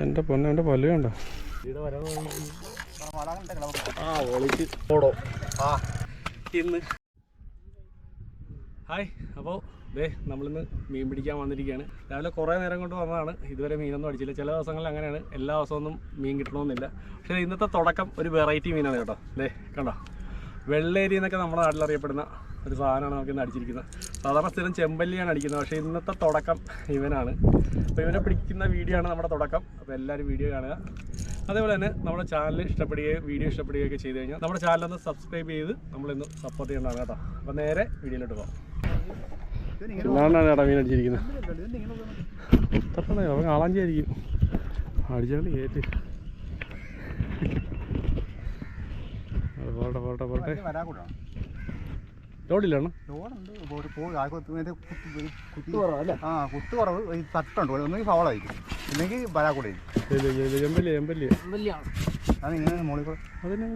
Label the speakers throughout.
Speaker 1: എന്റെ പൊന്നെ എന്റെ പല്ല് കണ്ടോ? ആ ഒളിച്ച് ഓടോ. ആ ഇന്ന്. ഹായ് അപ്പോൾ ദേ നമ്മളിന്ന് മീൻ പിടിക്കാൻ വന്നിരിക്കുകയാണ്. രാവിലെ കുറേ നേരം കൊണ്ട് വന്നതാണ്. ഇതുവരെ മീനൊന്നും അടിച്ചില്ല. ചില ദിവസങ്ങളിൽ അങ്ങനെയാണ്. എല്ലാ ദിവസമൊന്നും മീൻ കിട്ടണമെന്നില്ല. പക്ഷെ ഇന്നത്തെ തുടക്കം ഒരു വെറൈറ്റി മീനാണ് കേട്ടോ. ദേ കണ്ടോ? വെള്ളേരി എന്നൊക്കെ നമ്മുടെ നാട്ടിൽ അറിയപ്പെടുന്ന ഒരു സാധനമാണ് നമുക്ക് ഇന്ന് അടിച്ചിരിക്കുന്നത്. സാധാരണ സ്ഥിരം ചെമ്പല്ലിയാണ് അടിക്കുന്നത് പക്ഷേ ഇന്നത്തെ തുടക്കം ഇവനാണ്. അപ്പോൾ ഇവനെ പിടിക്കുന്ന വീഡിയോ ആണ് നമ്മുടെ തുടക്കം. അപ്പോൾ എല്ലാവരും വീഡിയോ കാണുക. അതേപോലെ തന്നെ നമ്മുടെ ചാനൽ ഇഷ്ടപ്പെടുകയും വീഡിയോ ഇഷ്ടപ്പെടുകയൊക്കെ ചെയ്ത് കഴിഞ്ഞാൽ നമ്മുടെ ചാനൽ ഒന്ന് സബ്സ്ക്രൈബ് ചെയ്ത് നമ്മളിന്ന് സപ്പോർട്ട് ചെയ്യേണ്ടതാണ് കേട്ടോ. അപ്പോൾ നേരെ വീഡിയോയിലോട്ട് പോകാം. ഇന്നാണ് ചേട്ടാ മീൻ അടിച്ചിരിക്കുന്നത്? അവൻ കാളാഞ്ചിയായിരിക്കും അടിച്ചാൽ ഏറ്റ്. പോട്ടെ പോട്ടെ പോട്ടെ. ലോഡില്ലാണ്
Speaker 2: ആ കുത്ത് കുറവ്. ഈ തട്ടുണ്ട്. ഒന്നെങ്കിൽ ഇല്ലെങ്കിൽ കൂടെ
Speaker 1: അതിന്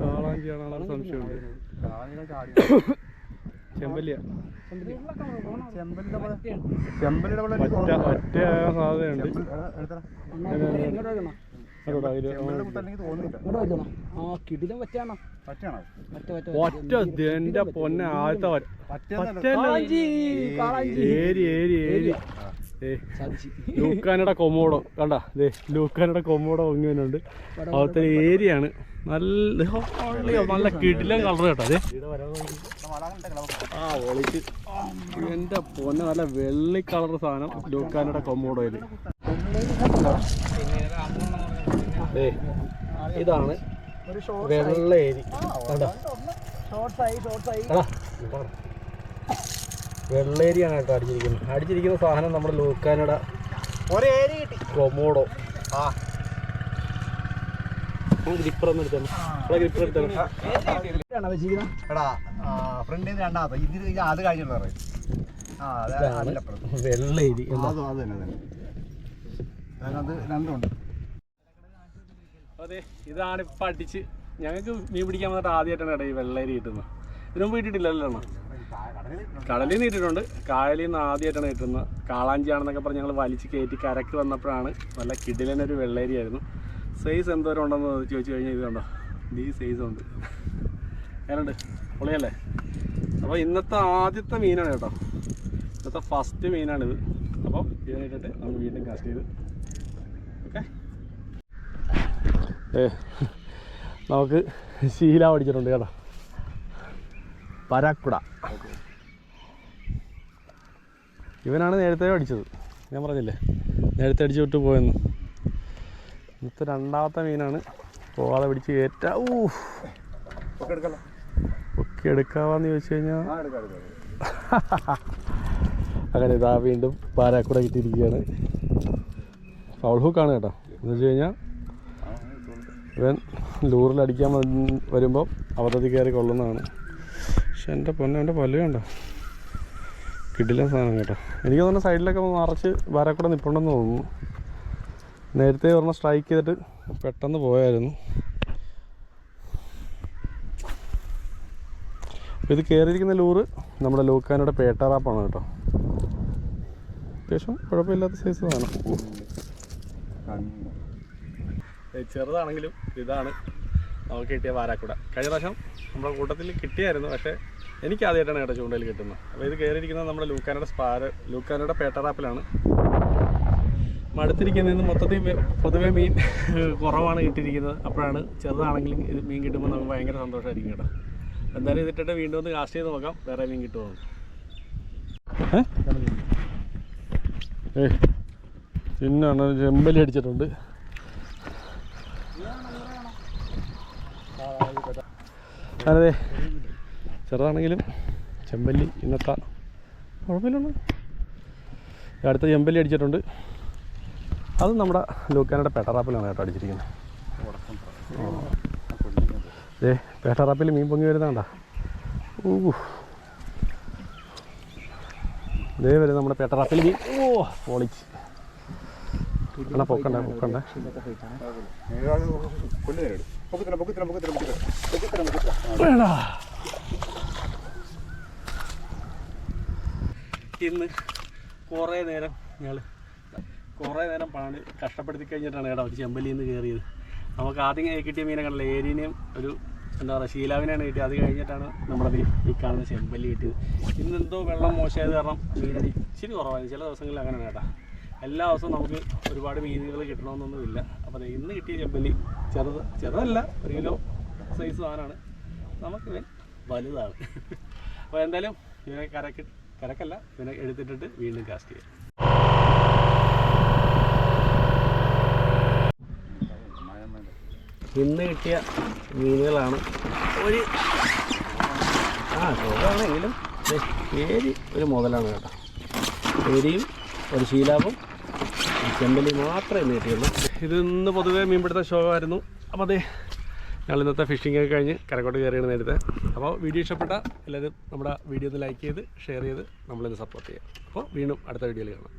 Speaker 1: കാളാഞ്ചിയാണോ സംശയമുണ്ട് ചെമ്പല്ലിയ സാധ്യതയുണ്ട്
Speaker 3: ആ കിടിലം പറ്റാണോ
Speaker 1: ഒറ്റ എന്റെ പൊന്നെ ആദ്യത്തെ. ഏരി ഏരി ഏരി ലൂക്കാനയുടെ കൊമോടോ കണ്ട? ദേ ലൂക്കാനയുടെ കൊമോടോ ഒങ്ങിവനുണ്ട് അവിടുത്തെ ഏരിയാണ്. നല്ല നല്ല കിടിലം കളർ കേട്ടോ അതെ ആ ഒളിച്ച്. എന്റെ പൊന്നെ നല്ല വെള്ളി കളർ സാധനം ലൂക്കാനയുടെ കൊമോടോയിൽ ദേ, ഇതാണ്
Speaker 3: ഒരു ഷോർട്ട്
Speaker 1: വെള്ള ഏരി കണ്ടോ
Speaker 3: ഷോർട്സ് ആയി ഷോർട്സ് ആയി
Speaker 1: എടാ, ഇങ്ങോട്ട് വെള്ളേരി വെള്ളേരിയാണ് കേട്ടോ അടിച്ചിരിക്കുന്നത്. അടിച്ചിരിക്കുന്ന സാധനം നമ്മുടെ
Speaker 2: ലൂക്കാനട
Speaker 1: കൊമോഡോ.
Speaker 2: ആ.
Speaker 1: ഗ്രിപ്പർ ഒന്ന് എടുത്തോ ഗ്രിപ്പർ എടുത്തോ വെള്ളേരി
Speaker 2: അത് രണ്ടുണ്ട്
Speaker 1: അതെ ഇതാണ് ഇപ്പം അടിച്ച്. ഞങ്ങൾക്ക് മീൻ പിടിക്കാൻ വന്നിട്ട് ആദ്യമായിട്ടാണ് ഇടയിൽ വെള്ളരി കിട്ടുന്നത്. ഇതിനും വീട്ടിട്ടില്ലല്ലോ കടലിൽ നിന്ന് ഇട്ടിട്ടുണ്ട്. കായലിൽ നിന്ന് ആദ്യമായിട്ടാണ് കിട്ടുന്നത്. കാളാഞ്ചിയാണെന്നൊക്കെ പറഞ്ഞ് ഞങ്ങൾ വലിച്ച് കയറ്റി കരക്ക് വന്നപ്പോഴാണ് നല്ല കിടിലനൊരു വെള്ളേരിയായിരുന്നു സൈസ് എന്തോരം ഉണ്ടെന്ന് ചോദിച്ചു കഴിഞ്ഞാൽ ഇത് കണ്ടോ? ഈ സൈസ് ഉണ്ട്. ഏനുണ്ട് പൊളിയല്ലേ? അപ്പോൾ ഇന്നത്തെ ആദ്യത്തെ മീനാണ് കേട്ടോ. ഇന്നത്തെ ഫസ്റ്റ് മീനാണിത്. അപ്പോൾ ഇതിനായിട്ടിട്ട് നമ്മൾ വീണ്ടും കാസ്റ്റ് ചെയ്ത് ഓക്കെ ഏ നമുക്ക് ശീല പഠിച്ചിട്ടുണ്ട് കേട്ടോ. പരാക്കുട. ഇവനാണ് നേരത്തെ അടിച്ചത്. ഞാൻ പറഞ്ഞില്ലേ? നേരത്തെ അടിച്ചു വിട്ട് പോയെന്ന്. ഇന്നത്തെ രണ്ടാമത്തെ മീനാണ്. പോവാതെ പിടിച്ച് ഏറ്റവും എടുക്കാവാന്ന് ചോദിച്ചു കഴിഞ്ഞാൽ അങ്ങനെ ഇതാ വീണ്ടും പാരാക്കുട കിട്ടിയിരിക്കുകയാണ്. ഫൗൾ ഹുക്കാണ് കേട്ടോ. എന്ന് വെച്ച് കഴിഞ്ഞാൽ ഇവൻ വന്ന് വരുമ്പോൾ അബദ്ധത്തിൽ കയറി കൊള്ളുന്നതാണ്. പക്ഷെ എന്റെ പൊന്നെ എന്റെ പല്ല് സാധനം കേട്ടോ. എനിക്ക് തോന്നുന്നു സൈഡിലൊക്കെ നിറച്ച് വരക്കൂടെ നിൽപ്പുണ്ടെന്ന് തോന്നുന്നു. നേരത്തെ ഒരെണ്ണം സ്ട്രൈക്ക് ചെയ്തിട്ട് പെട്ടെന്ന് പോയായിരുന്നു. ഇത് കയറിയിരിക്കുന്ന ലൂറ് നമ്മുടെ ലൂക്കാനയുടെ പേട്ടാറാപ്പാണ് കേട്ടോ. അത്യാവശ്യം കുഴപ്പമില്ലാത്ത സൈസ് സാധനം. ചെറുതാണെങ്കിലും ഇതാണ് നമുക്ക് കിട്ടിയ വാരാക്കുട. കഴിഞ്ഞ പ്രാവശ്യം നമ്മുടെ കൂട്ടത്തിൽ കിട്ടിയായിരുന്നു പക്ഷേ എനിക്ക് ആദ്യമായിട്ടാണ് കേട്ടോ ചൂണ്ടയിൽ കിട്ടുന്നത്. അപ്പോൾ ഇത് കയറിയിരിക്കുന്നത് നമ്മുടെ ലൂക്കാനയുടെ സ്പാര ലൂക്കാനയുടെ പേട്ടറാപ്പിലാണ് മടുത്തിരിക്കുന്നതിന് മൊത്തത്തിൽ പൊതുവെ മീൻ കുറവാണ് കിട്ടിയിരിക്കുന്നത്. അപ്പോഴാണ് ചെറുതാണെങ്കിലും ഇത് മീൻ കിട്ടുമ്പോൾ നമുക്ക് ഭയങ്കര സന്തോഷമായിരിക്കും കേട്ടോ. എന്തായാലും ഇതിട്ടിട്ട് വീണ്ടും ഒന്ന് കാസ്റ്റ് ചെയ്ത് നോക്കാം. വേറെ മീൻ കിട്ടുമോ ഏ? പിന്നെ ചെമ്പലി അടിച്ചിട്ടുണ്ട്. അതെ ചെറുതാണെങ്കിലും ചെമ്പല്ലി ഇന്നത്തെ കുഴപ്പമില്ലല്ലോ. അടുത്ത ചെമ്പല്ലി അടിച്ചിട്ടുണ്ട്. അത് നമ്മുടെ ലൂക്കാനയുടെ പെട്ടറാപ്പിലാണ് കേട്ടോ അടിച്ചിരിക്കുന്നത്. ഏ പേട്ടറാപ്പിൽ മീൻ പൊങ്ങി വരുന്നതാണ്ടാ ഊ ദേ വരെ നമ്മുടെ പേട്ടറാപ്പിൽ മീൻ. ഓ പൊളിച്ച്. പൊക്കത്തില്ല പൊക്കണ്ട പൊക്കണ്ട. ഇന്ന് കുറേ നേരം ഞങ്ങൾ കുറേ നേരം പണി കഷ്ടപ്പെടുത്തി കഴിഞ്ഞിട്ടാണ് ഏടാ ഒരു ചെമ്പലിൽ നിന്ന് കയറിയത്. നമുക്ക് ആദ്യം കിട്ടിയ മീനെ കണ്ടല്ലോ ഏരിയനെയും ഒരു എന്താ പറയുക ശീലാവിനെയാണ് കിട്ടിയത്. അത് കഴിഞ്ഞിട്ടാണ് നമ്മുടെ ഈ കാണുന്ന ചെമ്പല്ലി കിട്ടിയത്. ഇന്ന് എന്തോ വെള്ളം മോശമായത് കാരണം മീനടി ഇച്ചിരി കുറവായിരുന്നു. ചില ദിവസങ്ങളിൽ അങ്ങനെയാണ് കേട്ടോ. എല്ലാ ദിവസവും നമുക്ക് ഒരുപാട് മീനുകൾ കിട്ടണമെന്നൊന്നുമില്ല. അപ്പോൾ ഇന്ന് കിട്ടിയ ചെമ്പല്ലി ചെറുത് ചെറുതല്ല ഒരു കിലോ സൈസ് സാധനമാണ്. നമുക്ക് ഇവൻ വലുതാണ്. അപ്പോൾ എന്തായാലും ഇവനെ കരക്ക് കരക്കല്ല ഇവനെ എടുത്തിട്ടിട്ട് വീണ്ടും കാസ്റ്റ് ചെയ്യാം. ഇന്ന് കിട്ടിയ മീനുകളാണ് ഒരു ആ ചോറാണെങ്കിലും പേര് ഒരു മുതലാണ് കേട്ടോ. പേരിയും ഒരു ശീലാവും. ഒരു ചെമ്പല്ലി മാത്രമേ നീട്ടിയുള്ളൂ. ഇതിന്ന് പൊതുവേ മീൻപിടുത്ത ഷോമായിരുന്നു അപ്പോൾ അതെ ഞങ്ങൾ ഇന്നത്തെ ഫിഷിംഗ് ഒക്കെ കഴിഞ്ഞ് കരക്കോട്ട് കയറിയാണ് നേരത്തെ. അപ്പോൾ വീഡിയോ ഇഷ്ടപ്പെട്ട എല്ലാവരും നമ്മുടെ വീഡിയോ ഒന്ന് ലൈക്ക് ചെയ്ത് ഷെയർ ചെയ്ത് നമ്മളിന്ന് സപ്പോർട്ട് ചെയ്യാം അപ്പോൾ വീണ്ടും അടുത്ത വീഡിയോയിൽ കാണാം.